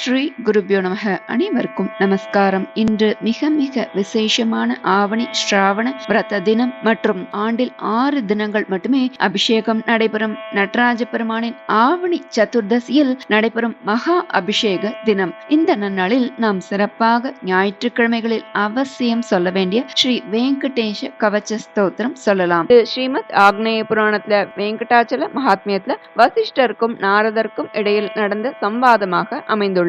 ஸ்ரீ குருபியோ நமக. அனைவருக்கும் நமஸ்காரம். இன்று மிக மிக விசேஷமான ஆவணி ஸ்ராவண விரத தினம் மற்றும் ஆண்டில் ஆறு தினங்கள் மட்டுமே அபிஷேகம் நடைபெறும். நடராஜ பெருமானின் ஆவணி சதுர்தசியில் நடைபெறும் மகா அபிஷேக தினம். இந்த நன்னாளில் நாம் சிறப்பாக ஞாயிற்றுக்கிழமைகளில் அவசியம் சொல்ல வேண்டிய ஸ்ரீ வெங்கடேஷ கவச்ச ஸ்தோத்திரம் சொல்லலாம். ஸ்ரீமத் ஆக்னேய புராணத்துல வெங்கடாச்சல மகாத்மியத்துல வசிஷ்டருக்கும் நாரதருக்கும் இடையில் நடந்த சம்வாதமாக அமைந்துள்ளது.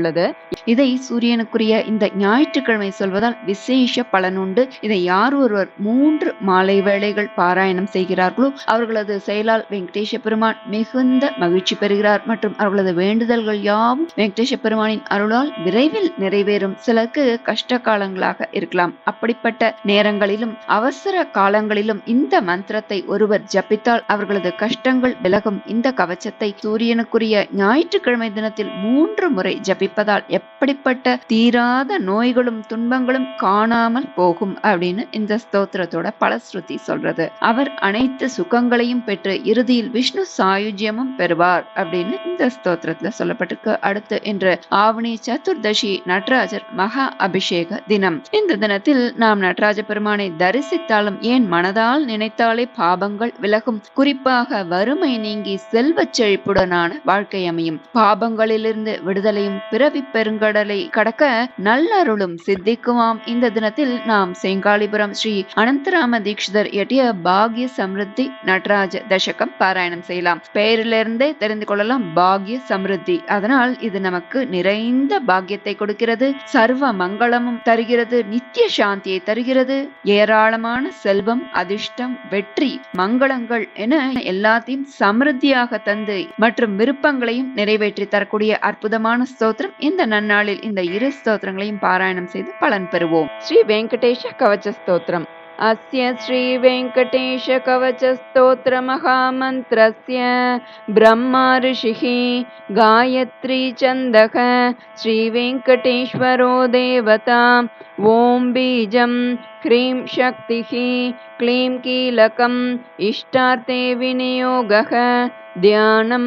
இதை சூரியனுக்குரிய இந்த ஞாயிற்றுக்கிழமை சொல்வதால் விசேஷ பலனுண்டு இதை யார் ஒருவர் மூன்று மாலை வேளைகள் பாராயணம் செய்கிறார்களோ அவர்களது செயலால் வெங்கடேஷ பெருமான் மிகுந்த மகிழ்ச்சி பெறுகிறார். மற்றும் அவர்களது வேண்டுதல்கள் யாவும் வெங்கடேஷ பெருமானின் அருளால் விரைவில் நிறைவேறும். சிலருக்கு கஷ்ட காலங்களாக இருக்கலாம். அப்படிப்பட்ட நேரங்களிலும் அவசர காலங்களிலும் இந்த மந்திரத்தை ஒருவர் ஜபித்தால் அவர்களது கஷ்டங்கள் விலகும். இந்த கவச்சத்தை சூரியனுக்குரிய ஞாயிற்றுக்கிழமை தினத்தில் மூன்று முறை ஜபி ஜபிப்பதால் எப்படிப்பட்ட தீராத நோய்களும் துன்பங்களும் காணாமல் போகும் அப்படின்னு இந்த ஸ்தோத்திரத்தோட பலஸ்ருதி சொல்றது. அவர் அனைத்து சுகங்களையும் பெற்று இறுதியில் விஷ்ணு சாயுஜ்யமும் பெறுவார் அப்படின்னு இந்த ஸ்தோத்திரத்துல சொல்லப்பட்டிருக்கு. அடுத்து இன்று ஆவணி சதுர்தசி நடராஜர் மகா அபிஷேக தினம். இந்த தினத்தில் நாம் நடராஜ பெருமானை தரிசித்தாலும் ஏன் மனதால் நினைத்தாலே பாபங்கள் விலகும்? குறிப்பாக வறுமை நீங்கி செல்வச் செழிப்புடனான வாழ்க்கை அமையும். பாபங்களிலிருந்து விடுதலையும் பிற பிறவி பெருங்கடலை கடக்க நல்லருளும் சித்திக்குமாம். இந்த தினத்தில் நாம் செங்காலிபுரம் ஸ்ரீ அனந்தராம தீட்சிதர் எட்டிய பாக்ய சமிருத்தி நடராஜ தசகம் பாராயணம் செய்யலாம். பெயரிலிருந்தே தெரிந்து கொள்ளலாம் பாக்ய சமிருத்தி. அதனால் இது நமக்கு நிறைந்த பாக்கியத்தை கொடுக்கிறது சர்வ மங்களமும் தருகிறது நித்திய சாந்தியை தருகிறது. ஏராளமான செல்வம் அதிர்ஷ்டம் வெற்றி மங்களங்கள் என எல்லாத்தையும் சமிருத்தியாக தந்து மற்றும் விருப்பங்களையும் நிறைவேற்றி தரக்கூடிய அற்புதமான ஸ்தோத்திரம் இந்த நன்னாளில் இந்த இரு ஸ்தோத்திரங்களையும் பாராயணம் செய்து பலன் பெறுவோம் ஸ்ரீ வெங்கடேஷ கவச்ச ஸ்தோத்திரம் अस्य श्रीवेङ्कटेशकवचस्तोत्रमहामन्त्रस्य ब्रह्मा ऋषिः गायत्री छन्दः श्रीवेङ्कटेश्वरो देवता ॐ बीजं ह्रीं शक्तिः क्लीं कीलकम् इष्टार्थे विनियोगः। ध्यानं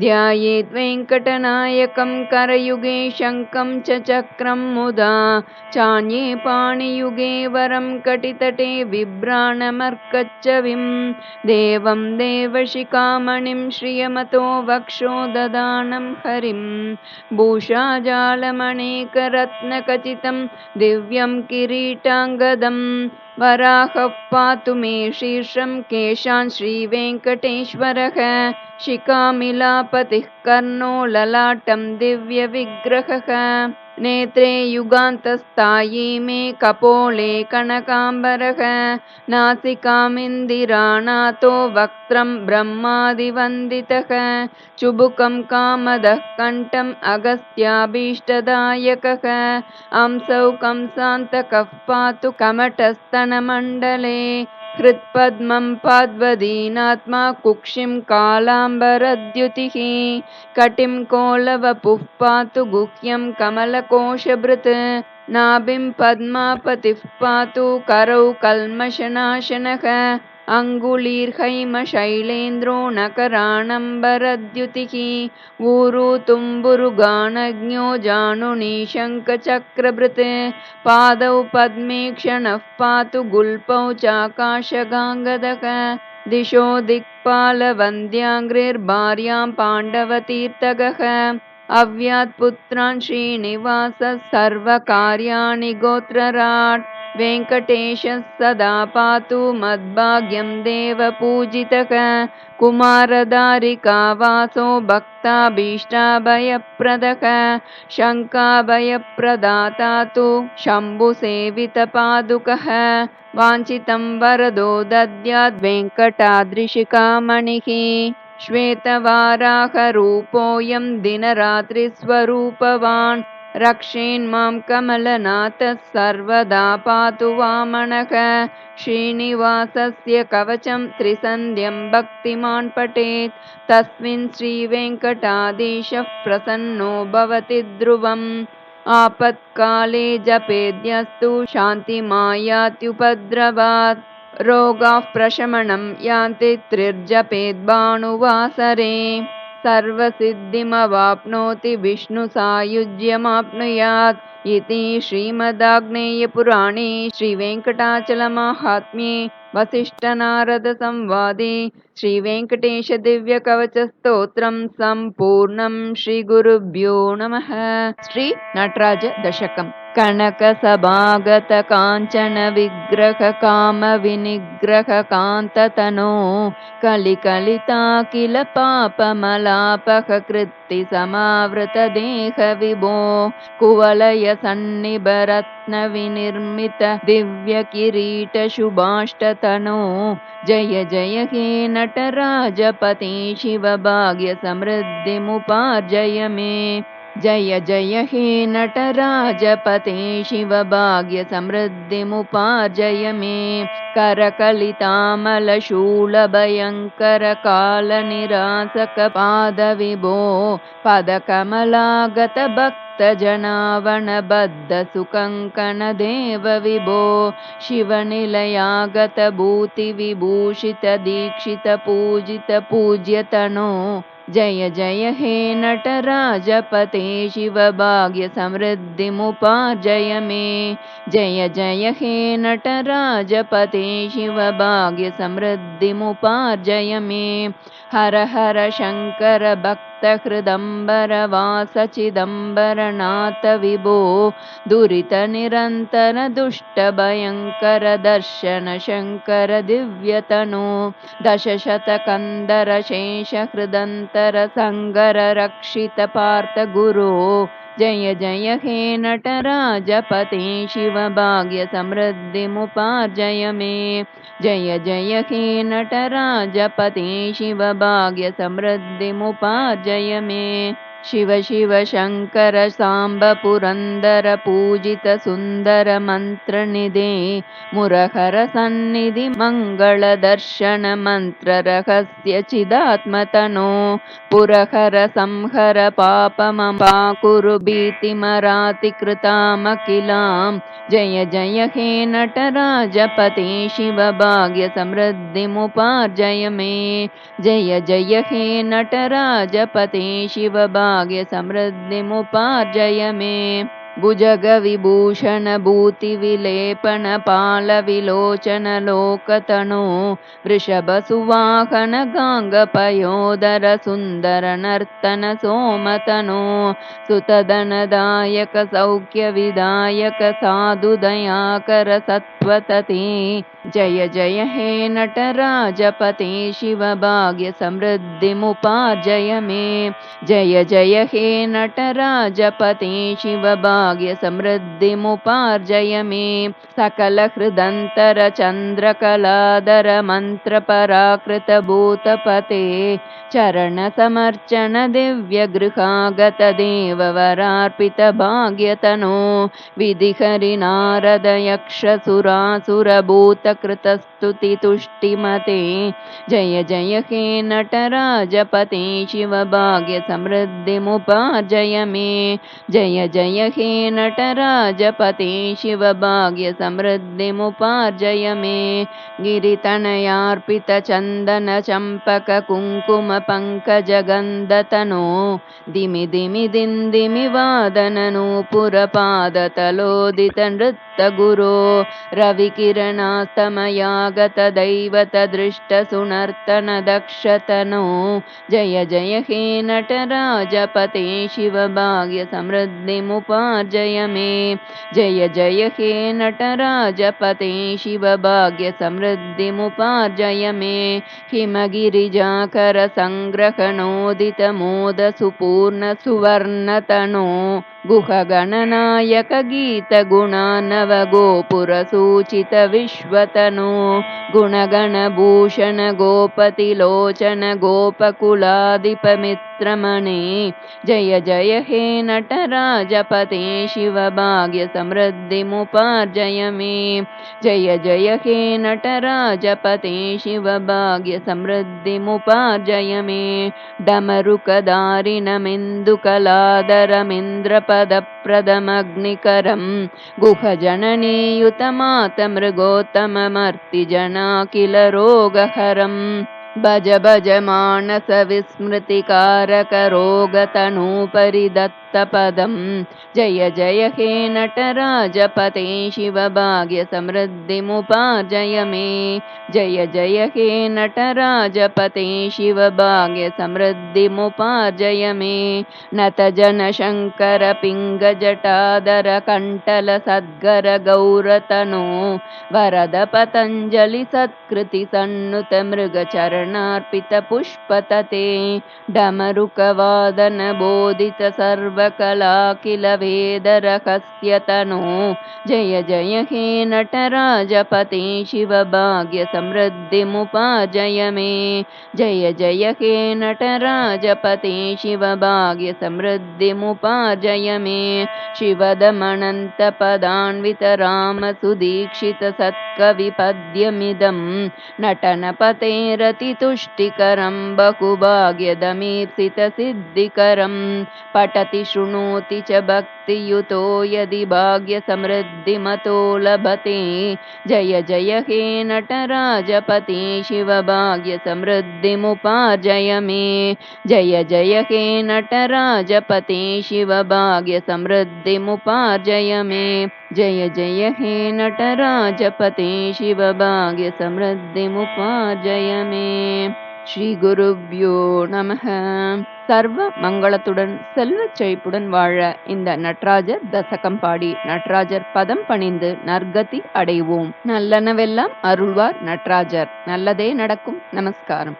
ध्यायेद् वेङ्कटनायकं करयुगे शङ्खं च चक्रं मुदा। चान्ये पाणियुगे वरं कटितटे बिभ्राणमर्कच्चविं देवं देवशिखामणिं श्रियमतो वक्षो ददानं हरिं भूषाजालमणेकरत्नखचितं दिव्यं किरीटाङ्गदम् वराहः पातु मे शीर्षं केशान् श्रीवेङ्कटेश्वरः शिखामिलापतिः कर्णो ललाटं दिव्यविग्रहः। नेत्रे युगान्तस्तायी मे कपोले कनकाम्बरः। नासिकामिन्दिरानाथो वक्त्रं ब्रह्मादिवन्दितः। चुबुकं कामदः कण्ठम् अगस्त्याभीष्टदायकः। अंसौ कंसान्तकः पातु कमटस्तनमण्डले हृत्पद्मं पाद्वदीनात्मा कुक्षिं कालाम्बरद्युतिः कटिं कोलवपुः पातु गुह्यं कमलकोशभृत् नाभिं पद्मापतिः पातु करौ कल्मषनाशनः अङ्गुलीर्हैमशैलेन्द्रो नकराणम्बरद्युतिः ऊरु तुम्बुरुगानज्ञो जानुनीशङ्खचक्रभृत् पादौ पद्मे क्षणः पातु गुल्पौ चाकाशगाङ्गदः दिशो दिक्पालवन्द्याङ्घ्रिर्भार्यां पाण्डवतीर्थगः अव्यात् पुत्रान् श्रीनिवासः सर्वकार्याणि गोत्रराट् वेङ्कटेशः सदा पातु मद्भाग्यं देवपूजितः। कुमारदारिकावासो भक्ताभीष्टाभयप्रदः। शङ्काभयप्रदाता तु शम्भुसेवितपादुकः। वाञ्छितं वरदो दद्याद् वेङ्कटाद्रिशिखामणिः। श्वेतवाराहरूपोऽयं दिनरात्रिस्वरूपवान् रक्षेन्मां कमलनाथः सर्वदा पातु वामनः। श्रीनिवासस्य कवचं त्रिसन्ध्यं भक्तिमान् पठेत्। तस्मिन् श्रीवेङ्कटाधीशः प्रसन्नो भवति ध्रुवम्। आपत्काले जपेद्यस्तु शान्तिमायात्युपद्रवात्। रोगाः प्रशमनं यान्ति त्रिर्जपेद्भानुवासरे सर्वसिद्धिमवाप्नोति विष्णुसायुज्यमाप्नुयात्। इति श्रीमदाग्नेयपुराणे श्रीवेङ्कटाचलमाहात्म्ये वसिष्ठनारदसंवादे श्रीवेङ्कटेशदिव्यकवचस्तोत्रं सम्पूर्णं श्रीगुरुभ्यो नमः। श्रीनटराजदशकम् कनकसभागतकाञ्चनविग्रहकामविनिग्रहकान्ततनो कलिकलिता किल पापमलापहकृत्ति समावृतदेहविभो कुवलयसन्निभरत्नविनिर्मित दिव्यकिरीटशुभाष्टतनो जय जय हे नटराजपते शिवभाग्यसमृद्धिमुपार्जय मे जय जय हे नटराजपते शिवभाग्यसमृद्धिमुपार्जय मे करकलितामलशूलभयङ्करकालनिरासकपादविभो पदकमलागतभक्तजनावनबद्धसुकङ्कणदेव विभो शिवनिलयागतभूतिविभूषितदीक्षितपूजितपूज्यतनो जय जय हे नटराजपते शिवभाग्यसमृद्धिमुपार्जय मे। जय जय हे नटराजपते शिवभाग्यसमृद्धिमुपार्जय मे। हर हर शङ्कर भक्तहृदम्बरवासचिदम्बरनाथ विभो दुरितनिरन्तर दुष्टभयङ्कर शङ्कर दिव्यतनो दशशतकन्दरशेषहृदन्तर सङ्गर रक्षित पार्थ गुरो जय जय हे नटराजपते शिवभाग्यसमृद्धिमुपार्जय मे। जय जय हे नटराजपते शिवभाग्यसमृद्धिमुपार्जय मे शिव शिव शङ्कर साम्ब पुरन्दर पूजित सुन्दर मन्त्रनिधे मुरहर सन्निधि मङ्गलदर्शन मन्त्ररहस्य चिदात्मतनो पुरहर संहर पापमपाकुरु भीतिमरातिकृतामखिलां जय जय हे नटराजपते शिवभाग्यसमृद्धिमुपार्जय मे। जय जय हे नटराजपते भाग्यसमृद्धिमुपार्जय मे भुजगविभूषणभूतिविलेपनपालविलोचनलोकतनो। वृषभसुवाहनगाङ्गपयोदर सुन्दरनर्तन सोमतनो सुतदनदायक सौख्यविदायक साधुदयाकर सत्त्वतते जय जय हे नटराजपते शिवभाग्यसमृद्धिमुपार्जय मे। जय जय हे नटराजपते शिवभाग्यसमृद्धिमुपार्जय मे। सकलहृदन्तरचन्द्रकलादर मन्त्रपराकृतभूतपते चरणसमर्चन विधिहरिनारदयक्षसुरासुरभूतकृतस्तुतितुष्टिमते जय जय हे नटराजपते शिवभाग्यसमृद्धिमुपार्जय मे जय जय हे नटराजपते शिवभाग्यसमृद्धिमुपार्जय मे गिरितनयार्पितचन्दनचम्पककुङ्कुमपङ्कजगन्धतनो। दिमि दिमि दिन्दिमि वादननूपुरपादतलोदितनृत्तगुरो रविकिरणास्तमयागतदैवतदृष्टसुनर्तनदक्षतनो जय जय हे नटराजपते शिवभाग्यसमृद्धिमुपार्जय मे जय जय हे नटराजपते शिवभाग्यसमृद्धिमुपार्जय मे हिमगिरिजाकरसङ्ग्रहणोदितमोदसुपूर्णसुवर्णतनो गुहगणनायकगीतगुणानवगोपुरसूचितविश्वतनो गुणगणभूषण गोपकुलाधिपमित्रमणे जय जय हे नटराजपते शिवभाग्यसमृद्धिमुपार्जय मे जय जय हे नटराजपते शिवभाग्यसमृद्धिमुपार्जय मे डमरुकदारिणमिन्दुकलादरमिन्द्रपदप्रदमग्निकरं किल रोगहरम् भज भज मानसविस्मृतिकारकरोगतनूपरि दत्तपदम् जय जय हे नटराजपते शिवभाग्यसमृद्धिमुपार्जय मे जय जय हे नटराजपते शिवभाग्यसमृद्धिमुपार्जय मे नत जनशङ्कर पिङ्गजटादर कण्टल सद्गर गौरतनो वरद पतञ्जलि सत्कृति सन्नुत मृगचरणार्पितपुष्पतते डमरुकवादन बोधित सर्वकला किल वेदरहस्य तनो जय जय हे नटराजपते शिवभाग्यसमृद्धिमुपाजय मे जय जय हे नटराजपते शिवभाग्यसमृद्धिमुपाजय मे शिवदमनन्तपदान्वित रामसुदीक्षितसत्कविपद्यमिदं नटनपतेरतितुष्टिकरं बहुभाग्यदमीप्सितसिद्धिकरं पठति शृणोति च भक्तियुतो यदि भाग्यसमृद्धिमतो लभते। जय जय हे नटराजपते शिवभाग्यसमृद्धिमुपार्जय मे। जय जय हे नटराजपते शिवभाग्यसमृद्धिमुपार्जय मे जय जय हे नटराजपते शिवभाग्यसमृद्धिमुपार्जय मे ஸ்ரீகுருப்யோ நமக சர்வ மங்களத்துடன் செல்வச் செழிப்புடன் வாழ இந்த நட்ராஜர் தசகம் பாடி நட்ராஜர் பதம் பணிந்து நற்கதி அடைவோம் நல்லனவெல்லாம் அருள்வார் நட்ராஜர் நல்லதே நடக்கும் நமஸ்காரம்